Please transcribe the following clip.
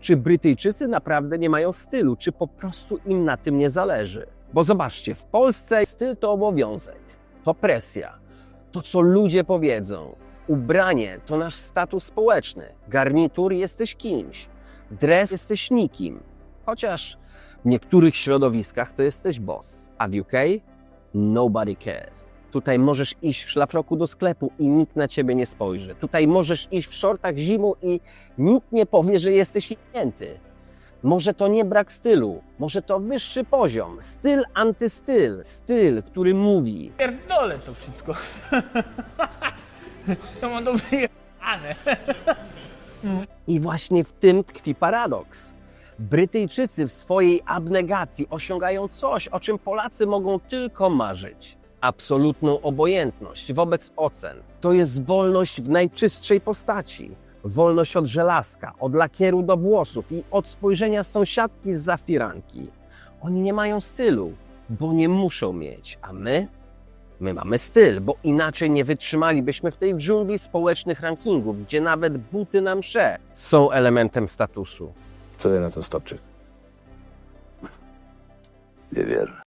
Czy Brytyjczycy naprawdę nie mają stylu, czy po prostu im na tym nie zależy? Bo zobaczcie, w Polsce styl to obowiązek, to presja, to co ludzie powiedzą. Ubranie to nasz status społeczny, garnitur jesteś kimś, dres jesteś nikim. Chociaż w niektórych środowiskach to jesteś boss, a w UK nobody cares. Tutaj możesz iść w szlafroku do sklepu i nikt na ciebie nie spojrzy. Tutaj możesz iść w shortach zimą i nikt nie powie, że jesteś jęty. Może to nie brak stylu, może to wyższy poziom, styl antystyl, styl, który mówi Pierdolę to wszystko. To mam to wyjebane. I właśnie w tym tkwi paradoks. Brytyjczycy w swojej abnegacji osiągają coś, o czym Polacy mogą tylko marzyć. Absolutną obojętność wobec ocen. To jest wolność w najczystszej postaci. Wolność od żelazka, od lakieru do włosów i od spojrzenia sąsiadki z zafiranki. Oni nie mają stylu, bo nie muszą mieć, a my? My mamy styl, bo inaczej nie wytrzymalibyśmy w tej dżungli społecznych rankingów, gdzie nawet buty na msze są elementem statusu. Co ty na to stopczyk? Nie wierzę.